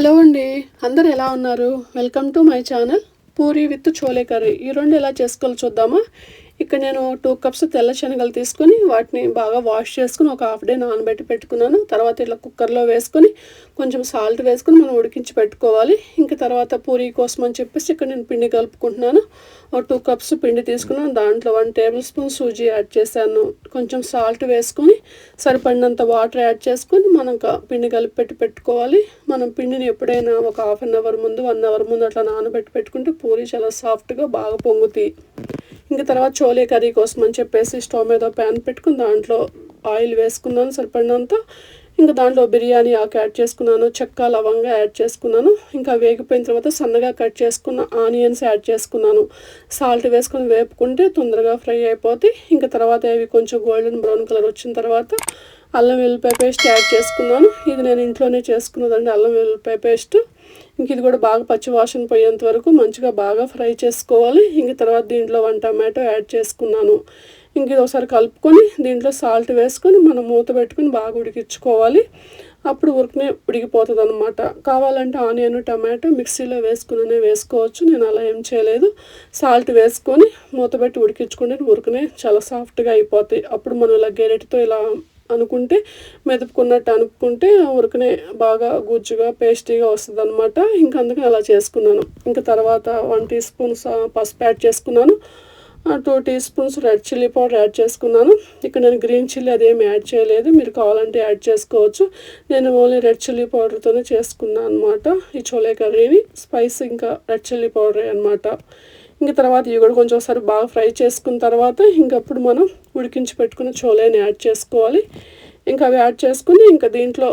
Hello అండి. అందరు ఎలా ఉన్నారు? Welcome to my channel puri with chole curry. ఈ రెండు ఎలా చేసుకోవాలో చూద్దామా? ఇక్కడ నేను టూ కప్స్ తెల్ల శనగలు తీసుకొని వాటిని బాగా వాష్ చేసుకుని ఒక హాఫ్ డే నానబెట్టి పెట్టుకున్నాను. తర్వాత ఇట్లా కుక్కర్లో వేసుకొని కొంచెం సాల్ట్ వేసుకొని మనం ఉడికించి పెట్టుకోవాలి. ఇంకా తర్వాత పూరి కోసం అని చెప్పేసి ఇక్కడ నేను పిండి కలుపుకుంటున్నాను. ఒక టూ కప్స్ పిండి తీసుకున్నాను. దాంట్లో one tablespoon suji add చేశాను. కొంచెం సాల్ట్ వేసుకొని సరిపడినంత వాటర్ యాడ్ చేసుకొని మనం పిండి కలిపి పెట్టి పెట్టుకోవాలి. మనం పిండిని ఎప్పుడైనా ఒక హాఫ్ అన్ అవర్ ముందు వన్ అవర్ ముందు అట్లా నానబెట్టి పెట్టుకుంటే పూరి చాలా సాఫ్ట్గా బాగా పొంగుతాయి. ఇంకా తర్వాత చోలే కర్రీ కోసం అని చెప్పేసి స్టవ్ మీద ప్యాన్ పెట్టుకుని దాంట్లో ఆయిల్ వేసుకున్నాను సరిపడినంత. ఇంకా దాంట్లో బిర్యానీ ఆకు యాడ్ చేసుకున్నాను చెక్క లవంగా యాడ్ చేసుకున్నాను. ఇంకా వేగిపోయిన తర్వాత సన్నగా కట్ చేసుకున్న ఆనియన్స్ యాడ్ చేసుకున్నాను. సాల్ట్ వేసుకొని వేపుకుంటే తొందరగా ఫ్రై అయిపోతాయి ఇంకా తర్వాత అవి కొంచెం గోల్డెన్ బ్రౌన్ కలర్ వచ్చిన తర్వాత అల్లం వెల్లిపాయ పేస్ట్ యాడ్ చేసుకున్నాను. ఇది నేను ఇంట్లోనే చేసుకున్నదండి అల్లం వెల్లిపాయ పేస్ట్. ఇంక ఇది కూడా బాగా పచ్చివాసన పోయేంత వరకు మంచిగా బాగా ఫ్రై చేసుకోవాలి. ఇంక తర్వాత దీంట్లో వన్ టమాటో యాడ్ చేసుకున్నాను. ఇంక ఇది ఒకసారి కలుపుకొని దీంట్లో సాల్ట్ వేసుకొని మనం మూత పెట్టుకొని బాగా ఉడికించుకోవాలి. అప్పుడు ఉరికనే ఉడికిపోతుంది అనమాట కావాలంటే ఆనియన్ టమాటో మిక్సీలో వేసుకునే వేసుకోవచ్చు. నేను అలా ఏం చేయలేదు. సాల్ట్ వేసుకొని మూత పెట్టి ఉడికించుకుంటే ఉరికనే చాలా సాఫ్ట్గా అయిపోతాయి. అప్పుడు మనం ఇలా గెరెట్తో ఇలా అనుకుంటే మెదుపుకున్నట్టు అనుకుంటే ఉరకనే బాగా గుజ్జుగా పేస్టీగా వస్తుంది అనమాట ఇంకా అందుకని అలా చేసుకున్నాను. ఇంకా తర్వాత వన్ టీ స్పూన్స్ పసుపు యాడ్ చేసుకున్నాను. Two teaspoons red chilli powder add చేసుకున్నాను. ఇక్కడ నేను గ్రీన్ చిల్లీ అదేమి యాడ్ చేయలేదు. మీరు కావాలంటే యాడ్ చేసుకోవచ్చు. నేను ఓన్లీ రెడ్ చిల్లీ పౌడర్తోనే చేసుకున్నాను అనమాట ఈ చోలే కర్రీని. స్పైస్ ఇంకా రెడ్ చిల్లీ పౌడరే అనమాట ఇంకా తర్వాత ఇవి కూడా కొంచెం ఒకసారి బాగా ఫ్రై చేసుకున్న తర్వాత ఇంకప్పుడు మనం ఉడికించి పెట్టుకున్న చోలేని యాడ్ చేసుకోవాలి. ఇంకా అవి యాడ్ చేసుకుని ఇంకా దీంట్లో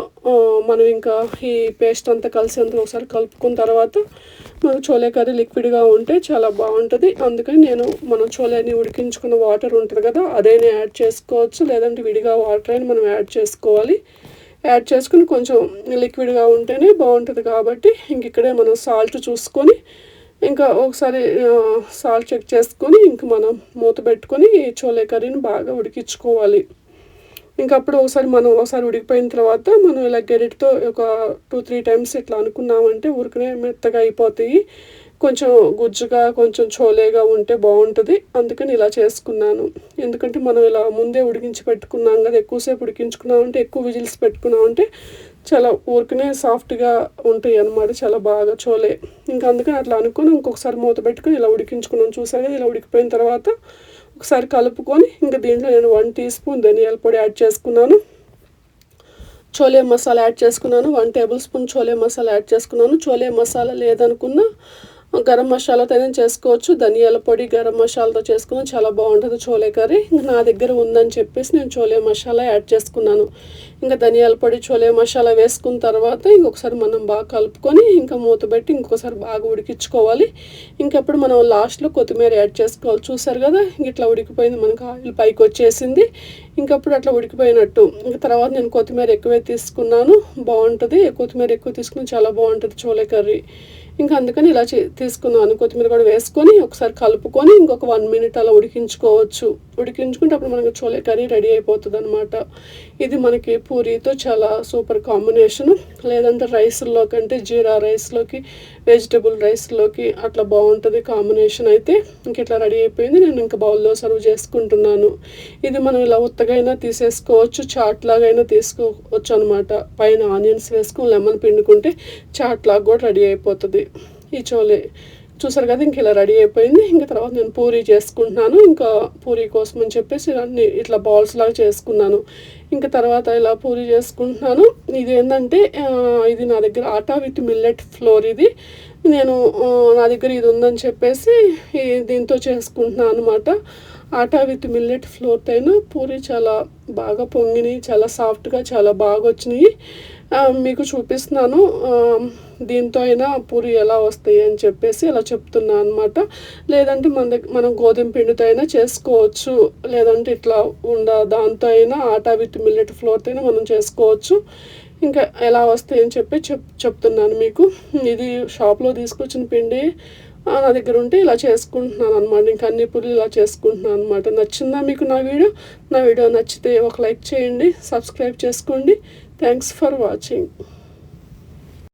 మనం ఇంకా ఈ పేస్ట్ అంతా కలిసేంత ఒకసారి కలుపుకున్న తర్వాత మనకు చోలే కర్రీ లిక్విడ్గా ఉంటే చాలా బాగుంటుంది. అందుకని నేను మనం చోలేని ఉడికించుకున్న వాటర్ ఉంటుంది కదా అదేనే యాడ్ చేసుకోవచ్చు. లేదంటే విడిగా వాటర్ అయినా మనం యాడ్ చేసుకోవాలి. యాడ్ చేసుకుని కొంచెం లిక్విడ్గా ఉంటేనే బాగుంటుంది కాబట్టి ఇంక ఇక్కడే మనం సాల్ట్ చూసుకొని ఇంకా ఒకసారి సాల్ట్ చెక్ చేసుకొని ఇంక మనం మూత పెట్టుకొని చోలే కర్రీని బాగా ఉడికించుకోవాలి. ఇంకా అప్పుడు ఒకసారి మనం ఒకసారి ఉడికిపోయిన తర్వాత మనం ఇలా గెరిటితో ఒక టూ త్రీ టైమ్స్ ఇట్లా అనుకున్నామంటే ఉరికనే మెత్తగా అయిపోతాయి. కొంచెం గుజ్జుగా కొంచెం చోలేగా ఉంటే బాగుంటుంది. అందుకని ఇలా చేసుకున్నాను. ఎందుకంటే మనం ఇలా ముందే ఉడికించి పెట్టుకున్నాం కదా ఎక్కువసేపు ఉడికించుకున్నామంటే ఎక్కువ విజిల్స్ పెట్టుకున్నామంటే చాలా ఊరికనే సాఫ్ట్గా ఉంటాయి అన్నమాట చాలా బాగా చోలే. ఇంకా అందుకని అట్లా అనుకుని ఇంకొకసారి మూత పెట్టుకుని ఇలా ఉడికించుకున్నాను చూసారు కదా ఇలా ఉడికిపోయిన తర్వాత ఒకసారి కలుపుకొని ఇంకా దీంట్లో నేను వన్ టీ స్పూన్ ధనియాల పొడి యాడ్ చేసుకున్నాను. చోలే మసాలా యాడ్ చేసుకున్నాను. One tablespoon chole masala add చేసుకున్నాను. చోలే మసాలా లేదనుకున్నా గరం మసాలాతో చేసుకోవచ్చు. ధనియాల పొడి గరం మసాలాతో చేసుకుని చాలా బాగుంటుంది చోలే కర్రీ. ఇంకా నా దగ్గర ఉందని చెప్పేసి నేను చోలే మసాలా యాడ్ చేసుకున్నాను. ఇంకా ధనియాల పొడి చోలే మసాలా వేసుకున్న తర్వాత ఇంకొకసారి మనం బాగా కలుపుకొని ఇంకా మూత పెట్టి ఇంకొకసారి బాగా ఉడికించుకోవాలి. ఇంకప్పుడు మనం లాస్ట్లో కొత్తిమీర యాడ్ చేసుకోవాలి. చూసారు కదా ఇంక ఇట్లా ఉడికిపోయింది. మనకు ఆయిల్ పైకి వచ్చేసింది. ఇంకప్పుడు అట్లా ఉడికిపోయినట్టు. ఇంకా తర్వాత నేను కొత్తిమీర ఎక్కువే తీసుకున్నాను. బాగుంటుంది. కొత్తిమీర ఎక్కువ తీసుకుని చాలా బాగుంటుంది చోలే కర్రీ. ఇంకా అందుకని ఇలా చే తీసుకున్నాను కొత్తిమీర కూడా వేసుకొని ఒకసారి కలుపుకొని ఇంకొక వన్ మినిట్ అలా ఉడికించుకోవచ్చు. ఉడికించుకుంటే అప్పుడు మనకి చోలే కర్రీ రెడీ అయిపోతుంది అనమాట ఇది మనకి పూరీతో చాలా సూపర్ కాంబినేషన్. లేదంటే రైస్లో కంటే జీరా రైస్లోకి వెజిటబుల్ రైస్లోకి అట్లా బాగుంటుంది కాంబినేషన్ అయితే. ఇంక ఇట్లా రెడీ అయిపోయింది. నేను ఇంకా బౌల్లో సర్వ్ చేసుకుంటున్నాను. ఇది మనం ఇలా ఉత్తగైనా తీసేసుకోవచ్చు చాట్ లాగైనా తీసుకోవచ్చు అనమాట పైన ఆనియన్స్ వేసుకొని లెమన్ పిండుకుంటే చాట్ లాగా కూడా రెడీ అయిపోతుంది. ఈ చోలే చూసారు కదా ఇంక ఇలా రెడీ అయిపోయింది. ఇంకా తర్వాత నేను పూరీ చేసుకుంటున్నాను. ఇంకా పూరీ కోసం అని చెప్పేసి అన్ని ఇట్లా బాల్స్ లాగా చేసుకున్నాను. ఇంకా తర్వాత ఇలా పూరీ చేసుకుంటున్నాను. ఇది ఏంటంటే ఇది నా దగ్గర ఆటా విత్ మిల్లెట్ ఫ్లోర్ ఇది. నేను నా దగ్గర ఇది ఉందని చెప్పేసి దీంతో చేసుకుంటున్నాను అనమాట ఆటా విత్ మిల్లెట్ ఫ్లోర్ అయినా పూరి చాలా బాగా పొంగినాయి. చాలా సాఫ్ట్గా చాలా బాగా వచ్చినాయి. మీకు చూపిస్తున్నాను. దీంతో అయినా పూరి ఎలా వస్తాయి అని చెప్పేసి అలా చెప్తున్నాను అనమాట లేదంటే మన దగ్గర మనం గోధుమ పిండితో అయినా చేసుకోవచ్చు. లేదంటే ఇట్లా ఉండ దాంతో అయినా ఆటా విత్ మిల్లెట్ ఫ్లోర్తో అయినా మనం చేసుకోవచ్చు. ఇంకా ఎలా వస్తాయి అని చెప్పి చెప్ చెప్తున్నాను మీకు. ఇది షాప్లో తీసుకొచ్చిన పిండి. నా దగ్గర ఉంటే ఇలా చేసుకుంటున్నాను అనమాట ఇంకా అన్ని పూలు ఇలా చేసుకుంటున్నాను అనమాట నచ్చిందా మీకు నా వీడియో? నా వీడియో నచ్చితే ఒక లైక్ చేయండి సబ్స్క్రైబ్ చేసుకోండి. Thanks for watching.